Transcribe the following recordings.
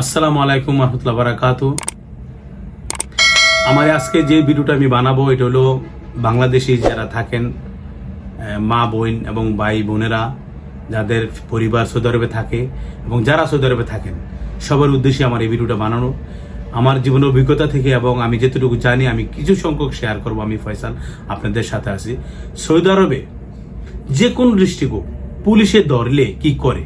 আসসালামু আলাইকুম রহমতুল্লাহ বারাকাতু আমার আজকে যে ভিডিওটা আমি বানাবো, এটা হলো বাংলাদেশি যারা থাকেন মা বোন এবং ভাই বোনেরা, যাদের পরিবার সৌদি আরবে থাকে এবং যারা সৌদি আরবে থাকেন, সবার উদ্দেশ্যে আমার এই ভিডিওটা বানানো। আমার জীবনের অভিজ্ঞতা থেকে এবং আমি যেতটুকু জানি, আমি কিছু সংখ্যক শেয়ার করব, আমি ফয়সাল আপনাদের সাথে আছি। সৌদি আরবে যে কোন দৃষ্টিকোণ, পুলিশে ধরলে কি করে?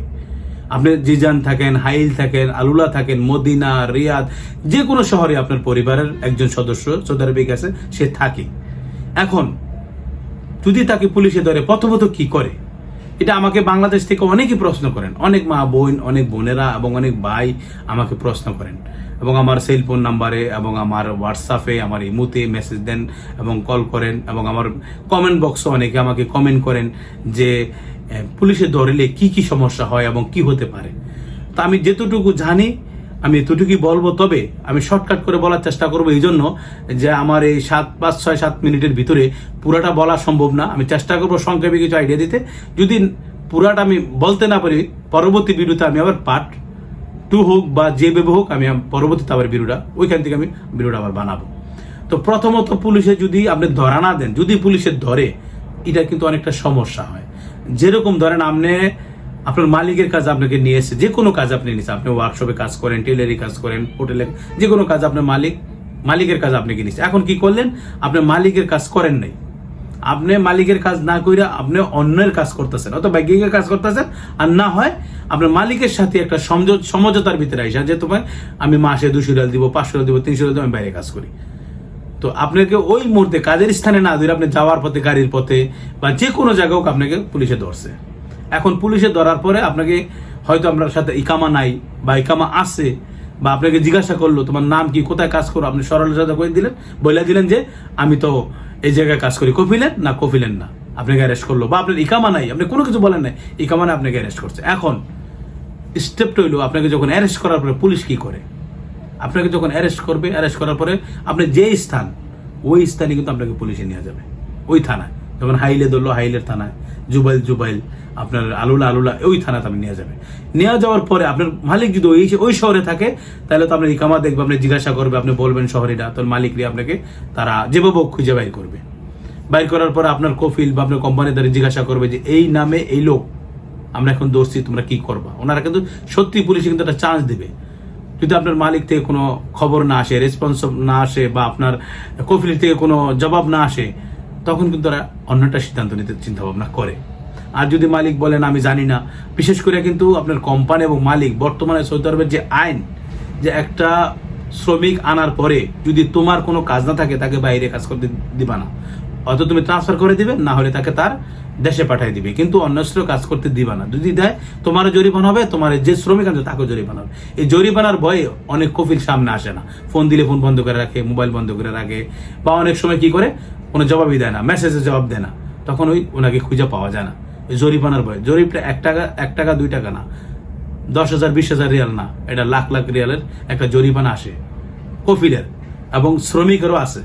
আপনি জিজান থাকেন, হাইল থাকেন, আলুলা থাকেন, মদিনা, রিয়াদ যে কোনো শহরে আপনার পরিবারের একজন সদস্য সৌদি আরবে গেছে সে থাকে। এখন, যদি তাকে পুলিশে ধরে, প্রথমত কি করে? এটা আমাকে বাংলাদেশ থেকে অনেকেই প্রশ্ন করেন। অনেক মা বোন, অনেক বোনেরা এবং অনেক ভাই আমাকে প্রশ্ন করেন। এবং আমার সেল ফোন নাম্বারে এবং আমার হোয়াটসঅ্যাপে আমার ইমুতে মেসেজ দেন এবং কল করেন এবং আমার কমেন্ট বক্সে অনেকে আমাকে কমেন্ট করেন যে পুলিশে ধরলে কি কি সমস্যা হয় এবং কি হতে পারে? তা আমি যেতটুকু জানি, আমি এতটুকুই বলব, তবে আমি শর্টকাট করে বলার চেষ্টা করব এই জন্য যে আমার এই সাত, পাঁচ, ছয়, সাত মিনিটের ভিতরে পুরাটা বলা সম্ভব না। আমি চেষ্টা করব সংক্ষেপে কিছু আইডিয়া দিতে। যদি পুরাটা আমি বলতে না পারি, পরবর্তী ভিডিওতে আমি আবার পার্ট টু হোক বা যে ভেবে হোক আমি, পরবর্তীতে আবার ভিডিওটা, ওইখান থেকে আমি ভিডিওটা আবার বানাবো। তো প্রথমত পুলিশে যদি আপনি ধরা না দেন, যদি পুলিশে ধরে, এটা কিন্তু অনেকটা সমস্যা হয়। যেরকম ধরেন আপনি, আপনার মালিকের কাজ আপনাকে নিয়ে এসে, যে কোনো কাজ আপনি নিয়েছেন আপনি ওয়ার্কশপে কাজ করেন টেলারি কাজ করেন হোটেলে যে কোনো কাজ আপনার মালিক, মালিকের কাজ আপনাকে নিয়েছে এখন কি করলেন? আপনি মালিকের কাজ করেন নাই। আপনি মালিকের কাজ না কইরা আপনি অন্যের কাজ করতেছেন, অথবা গিগের কাজ করতেছেন, আর না হয় আপনার মালিকের সাথে একটা সমঝো- সমঝোতার ভিতরে আইসা যে তোমার, আমি মাসে দুশো রিয়াল দিব, পাঁচশো রিয়াল দিব, তিনশো রিয়াল দিব, আমি বাইরে কাজ করি। তো আপনাকে ওই মুহূর্তে কাজের স্থানে না ধরে আপনি যাওয়ার পথে, গাড়ির পথে বা যে কোনো জায়গায় আপনাকে পুলিশে ধরছে। এখন পুলিশে ধরার পরে আপনাকে হয়তো আপনার সাথে ইকামা নাই বা ইকামা আছে বা আপনাকে জিজ্ঞাসা করল, তোমার নাম কি? কোথায় কাজ করো? আপনি সরল সাথে করে দিলেন বলে দিলেন যে, আমি তো এই জায়গায় কাজ করি। কফিলেন না কফিলেন না। আপনাকে অ্যারেস্ট করল বা আপনার ইকামা নাই, আপনি কোনো কিছু বলেন নাই, ইকামা নাই, আপনাকে অ্যারেস্ট করছে। এখন স্টেপটা হইল, আপনাকে যখন অ্যারেস্ট করার পরে পুলিশ কি করে? আপনাকে যখন অ্যারেস্ট করবে অ্যারেস্ট করার পরে আপনি যে স্থান, ওই স্থানে কিন্তু আপনাকে পুলিশে নিয়ে যাবে। ওই থানায়। যখন হাইলে ধরলো, হাইলের থানায়। জুবাইল জুবাইল, আপনার আলুলা আলুলা, ওই থানাতে আপনি নিয়ে যাবে। নিয়ে যাওয়ার পরে আপনার মালিক যদি ওই ওই শহরে থাকে, তাহলে তো আপনার ইকামা দেখবে, আপনি জিজ্ঞাসা করবে, আপনি বলবেন শহরেটা তোর মালিকরা আপনাকে, তারা যেভাবে খুঁজে বাইর করবে। বাইর করার পরে আপনার কফিল বা আপনার কোম্পানি দ্বারা জিজ্ঞাসা করবে যে, এই নামে এই লোক, আমরা এখন দোষী, তোমরা কি করবা? ওনারা কিন্তু সত্যি পুলিশে কিন্তু একটা চান্স দিবে। যদি আপনার মালিক থেকে কোনো খবর না আসে রেসপন্স না আসে বা আপনার কফিল থেকে কোনো জবাব না আসে, তখন কিন্তু তারা অন্যটা সিদ্ধান্ত নিতে চিন্তা ভাবনা করে। আর যদি মালিক বলেন, আমি জানি না। বিশেষ করে কিন্তু আপনার কোম্পানি এবং মালিক বর্তমানে সৌদি আরবের যে আইন, যে একটা শ্রমিক আনার পরে যদি তোমার কোনো কাজ না থাকে, তাকে বাইরে কাজ করতে দিবা না। অত তুমি ট্রান্সফার করে দিবে, না হলে তাকে তার দেশে পাঠিয়ে দিবে। কিন্তু অন্যস্ত্র কাজ করতে দিবা না। যদি দেয়, তোমারও জরিমানা হবে, তোমার যে শ্রমিক আনবে তাকেও জরিমানা হবে। এই জরিমানার ভয়ে অনেক কফিল সামনে আসে না। ফোন দিলে ফোন বন্ধ করে রাখে, মোবাইল বন্ধ করে রাখে, বা অনেক সময় কি করে, কোনো জবাবই দেয় না মেসেজে জবাব দেয় না। তখন ওই ওনাকে খুঁজে পাওয়া যায় না। এই জরিমানার ভয়। জরিপটা এক টাকা এক টাকা, দুই টাকা না। দশ হাজার, বিশ হাজার রিয়াল না। এটা লাখ লাখ রিয়ালের একটা জরিমানা আসে। কফিলের। এবং শ্রমিকেরও আছে।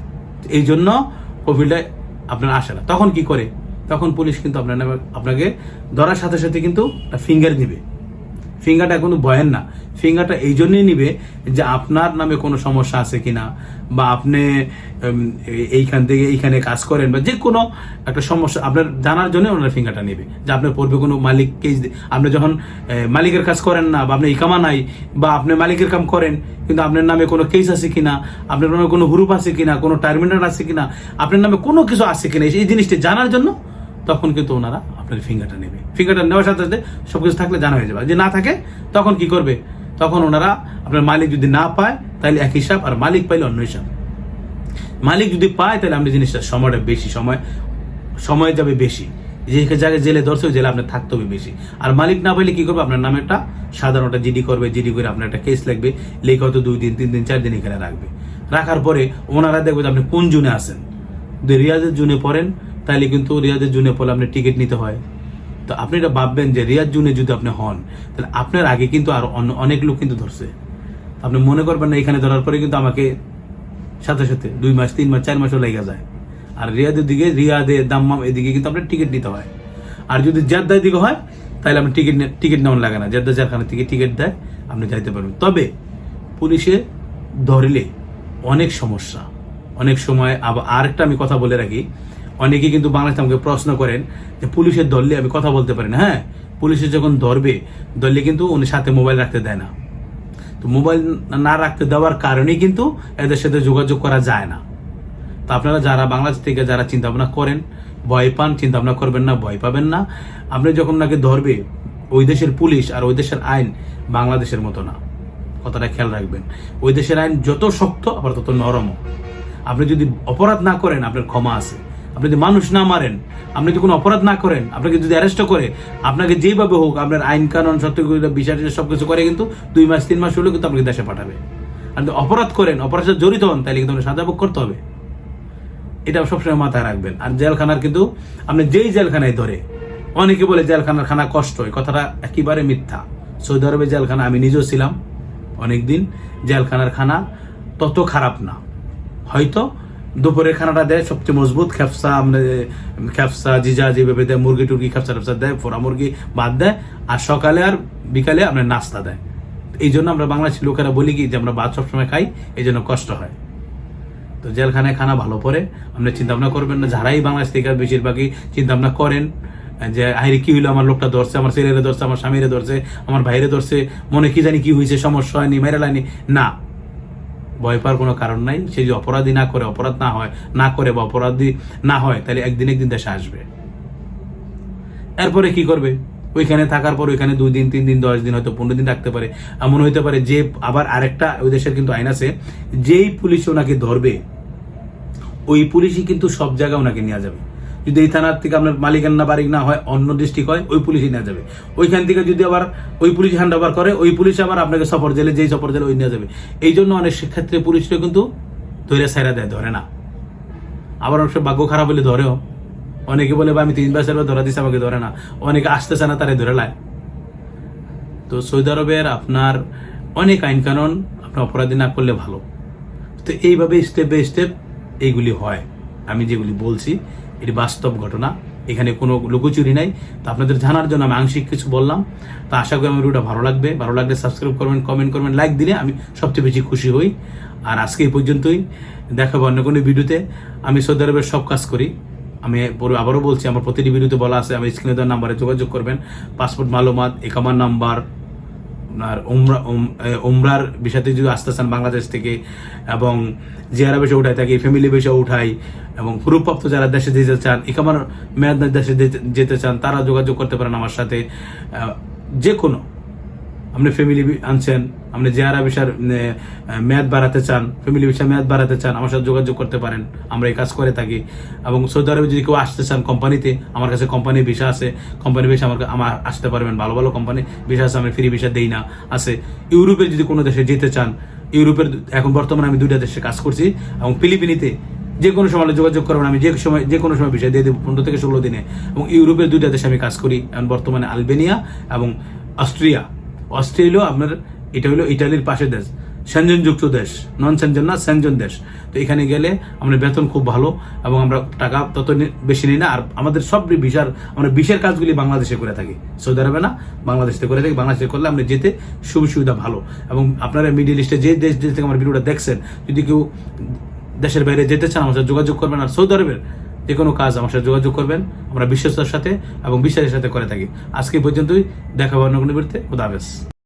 এই জন্য কফিলটা আপনার আসে না। তখন কি করে? তখন পুলিশ কিন্তু আপনার নামে, আপনাকে ধরার সাথে সাথে কিন্তু ফিঙ্গার দিবে। ফিঙ্গারটা কোনো ভয়ের না। ফিঙ্গারটা এই জন্যই নিবে যে আপনার নামে কোনো সমস্যা আছে কিনা বা আপনি এইখান থেকে এইখানে কাজ করেন বা যে কোনো একটা সমস্যা, আপনার জানার জন্য ওনার ফিঙ্গারটা নেবে। যে আপনার পূর্বে কোনো মালিক কেস আপনি যখন মালিকের কাজ করেন না বা আপনি ইকামা নাই বা আপনি মালিকের কাম করেন, কিন্তু আপনার নামে কোনো কেস আছে কিনা, আপনার নামে কোনো হুরুপ আছে কিনা, কোনো টার্মিনাল আছে কিনা, আপনার নামে কোনো কিছু আছে কিনা, এই জিনিসটি জানার জন্য তখন কিন্তু ওনারা আপনার ফিঙ্গারটা নেবে। ফিঙ্গারটা নেওয়ার সাথে সাথে সব কিছু থাকলে জানা হয়ে যাবে। যদি না থাকে, তখন কি করবে? তখন ওনারা আপনার মালিক যদি না পায়, তাহলে এক হিসাব, আর মালিক পাইলে অন্য হিসাব। মালিক যদি পায়, তাহলে আপনি জিনিসটা সময়টা বেশি, সময় সময় যাবে বেশি। যে জায়গায় জেলে ধরছে, ওই জেলে আপনার থাকতে হবে বেশি। আর মালিক না পাইলে কি করবে? আপনার নামে একটা সাধারণ একটা জিডি করবে, জিডি করে আপনার একটা কেস লাগবে লেখা হয়তো দুই দিন, তিন দিন, চার দিন এখানে রাখবে। রাখার পরে ওনারা দেখবে যে আপনি কোন জুনে আসেন যদি রিয়াজের জুনে পড়েন তাহলে কিন্তু রিয়াজের জুনে পড়লে আপনি টিকিট নিতে হয়। তো আপনি এটা ভাববেন যে রিয়াজ জুনে যদি আপনি হন, তাহলে আপনার আগে কিন্তু আর অনেক লোক কিন্তু ধরছে। আপনি মনে করবেন না, এখানে ধরার পরে কিন্তু আমাকে সাথে সাথে দুই মাস, তিন মাস, চার মাসও লেগে যায়। আর রিয়াদের দিকে রিয়াদে দাম্মাম এদিকে কিন্তু আপনার টিকিট নিতে হয়। আর যদি জেদ্দার দিকে হয় তাহলে আপনি টিকিট টিকিট নেওয়ার লাগে না। জেদ্দা জারখানা থেকে টিকিট দেয়, আপনি যাইতে পারবেন। তবে পুলিশে ধরলে অনেক সমস্যা। অনেক সময় আবার আরেকটা আমি কথা বলে রাখি অনেকে কিন্তু বাংলাদেশে আমাকে প্রশ্ন করেন যে পুলিশের ধরলে আমি কথা বলতে পারি না। হ্যাঁ পুলিশে যখন ধরবে ধরলে কিন্তু উনি সাথে মোবাইল রাখতে দেয় না। তো মোবাইল না রাখতে দেওয়ার কারণেই কিন্তু এদের সাথে যোগাযোগ করা যায় না। তো আপনারা যারা বাংলাদেশ থেকে যারা চিন্তা ভাবনা করেন, ভয় পান চিন্তা ভাবনা করবেন না, ভয় পাবেন না। আপনি যখন নাকি ধরবে, ওই দেশের পুলিশ আর ওই দেশের আইন বাংলাদেশের মতো না। কথাটা খেয়াল রাখবেন। ওই দেশের আইন যত শক্ত, আবার তত নরম আপনি যদি অপরাধ না করেন, আপনার ক্ষমা আছে। আপনি যদি মানুষ না মারেন, আপনি যদি কোনো অপরাধ না করেন, আপনাকে যদি অ্যারেস্ট করে, আপনাকে যেভাবে হোক, আপনার আইন কানুন সত্য বিচার সব কিছু করে কিন্তু দুই মাস, তিন মাস হলেও কিন্তু আপনাকে দেশে পাঠাবে। যদি অপরাধ করেন, অপরাধে জড়িত হন, তাহলে কিন্তু সাজা ভোগ করতে হবে। এটা সবসময় মাথায় রাখবেন। আর জেলখানার কিন্তু, আপনি যেই জেলখানায় ধরে, অনেকে বলে জেলখানার খানা কষ্ট, এই কথাটা একেবারে মিথ্যা। সৌদি আরবে জেলখানা, আমি নিজেও ছিলাম অনেকদিন। জেলখানার খানা তত খারাপ না। হয়তো দুপুরের খানাটা দেয়, সবচেয়ে মজবুত খেপসা আমরা খেপসা জিজা যেভাবে দেয়, মুরগি টুরগি খেপসা টেপসা দেয় ফোড়া মুরগি ভাত দেয়, আর সকালে আর বিকালে আপনার নাস্তা দেয়। এই জন্য আমরা বাংলাদেশের লোকেরা বলি কি যে আমরা ভাত সবসময় খাই, এই জন্য কষ্ট হয়। তো জেলখানায় খানা ভালো পরে আপনি চিন্তা ভাবনা করবেন না, যারাই বাংলাদেশ থেকে বেশিরভাগই চিন্তা ভাবনা করেন, যে আইরে কি হইল, আমার লোকটা ধরছে, আমার ছেলেরে ধরছে, আমার স্বামীরে ধরছে, আমার ভাইরে ধরছে, মনে কি জানি কি হয়েছে সমস্যা হয়নি মেরে লাইনি। না ভয় পাওয়ার কোনো কারণ নাই। সে যদি অপরাধী না করে, অপরাধ না হয়, না করে বা অপরাধী না হয়, তাহলে একদিন একদিন দেশে আসবে। এরপরে কি করবে? ওইখানে থাকার পর ওইখানে দুই দিন, তিন দিন, দশ দিন, হয়তো পনেরো দিন রাখতে পারে। এমন হইতে পারে যে আবার আরেকটা ওই দেশের কিন্তু আইন আছে, যেই পুলিশ ওনাকে ধরবে, ওই পুলিশই কিন্তু সব জায়গায় ওনাকে নিয়ে যাবে। যদি এই থানার থেকে আপনার মালিকানা বাড়ি না হয়, অন্য ডিস্ট্রিক্ট হয়, ওই পুলিশই নিয়ে যাবে। ওইখান থেকে যদি আবার ওই পুলিশ হ্যান্ড ওভার করে, ওই পুলিশ আবার আপনাকে সফর জেলে, যেই সফর জেলে ওই নিয়ে যাবে। এই জন্য অনেক ক্ষেত্রে পুলিশরা কিন্তু ধরে সাইরা দেয়, ধরে না। আবার অনেক ভাগ্য খারাপ হলে ধরেও। অনেকে বলে বা আমি তিন বছর ধরা দিছি আমাকে, ধরে না। অনেকে আসতেছে না, তারে ধরে লায়। তো সৌদি আরবের আপনার অনেক আইন কানুন আপনার অপরাধী না করলে ভালো। তো এইভাবে স্টেপ বাই স্টেপ এইগুলি হয়। আমি যেগুলি বলছি এটি বাস্তব ঘটনা। এখানে কোনো লুকোচুরি নাই। তো আপনাদের জানার জন্য আমি আংশিক কিছু বললাম। তো আশা করি আমার ভিডিওটা ভালো লাগবে। ভালো লাগলে সাবস্ক্রাইব করবেন কমেন্ট করবেন লাইক দিলে আমি সবচেয়ে বেশি খুশি হই। আর আজকে এই পর্যন্তই। দেখাবো অন্য কোনো ভিডিওতে। আমি সৌদি আরবের সব কাজ করি। আমি আবারও বলছি, আমার প্রতিটি ভিডিওতে বলা আছে। আমি স্ক্রিনে দেওয়ার নাম্বারে যোগাযোগ করবেন। পাসপোর্ট, মালুমাত একামার নাম্বার আপনার ওমরা উমরার বিষয়তে যদি আসতে চান বাংলাদেশ থেকে এবং জিয়ারা বেশে উঠায় থাকি ফ্যামিলি বেশে উঠাই এবং পুরুপ্রাপ্ত যারা দেশে যেতে চান, ইকামার মেয়াদ দেশে যেতে চান, তারা যোগাযোগ করতে পারেন আমার সাথে। যে কোনো আপনি ফ্যামিলি আনছেন, আপনি জেআরা ভিসার মেয়াদ বাড়াতে চান ফ্যামিলি ভিসা মেয়াদ বাড়াতে চান, আমার সাথে যোগাযোগ করতে পারেন, আমরা এই কাজ করে থাকি। এবং সৌদি আরবে যদি কেউ আসতে চান কোম্পানিতে আমার কাছে কোম্পানির ভিসা আছে কোম্পানি ভিসা আমার আমার আসতে পারবেন, ভালো ভালো কোম্পানি ভিসা আছে, আমি ফ্রি ভিসা দেই না, আছে। ইউরোপে যদি কোনো দেশে যেতে চান, ইউরোপের এখন বর্তমানে আমি দুইটা দেশে কাজ করছি, এবং ফিলিপিনিতে যে কোনো সময় যোগাযোগ করবেন, আমি যে সময়, যে কোনো সময় বিষয় দিয়ে দেবো, পনেরো থেকে ষোলো দিনে। এবং ইউরোপের দুইটা দেশে আমি কাজ করি, এখন বর্তমানে আলবেনিয়া এবং অস্ট্রিয়া। অস্ট্রেলিয়া আপনার, এটা হলো ইটালির পাশের দেশ। সেনজন যুক্ত দেশ নন সেনজন না সেনজন দেশ। তো এখানে গেলে আমাদের বেতন খুব ভালো এবং আমরা টাকা তত বেশি নিই না। আর আমাদের সব ভিসার আমরা বিশের কাজগুলি বাংলাদেশে করে থাকি। সৌদি আরবে না, বাংলাদেশে করে থাকি। বাংলাদেশে করলে আমরা যেতে সুবিধা সুবিধা ভালো। এবং আপনারা মিডিল ইস্টে যে দেশ দেশ থেকে আমার ভিডিওটা দেখছেন, যদি কেউ দেশের বাইরে যেতে চান, আমার যোগাযোগ করবেন। আর সৌদি আরবের যে কোনো কাজ আমার সাথে যোগাযোগ করবেন, আমরা বিশ্বাসের সাথে এবং বিশ্বাসের সাথে করে থাকি। আজকে পর্যন্তই, দেখা দেখাবো অন্য কোনো বিরুদ্ধে। খুদা হাফেজ।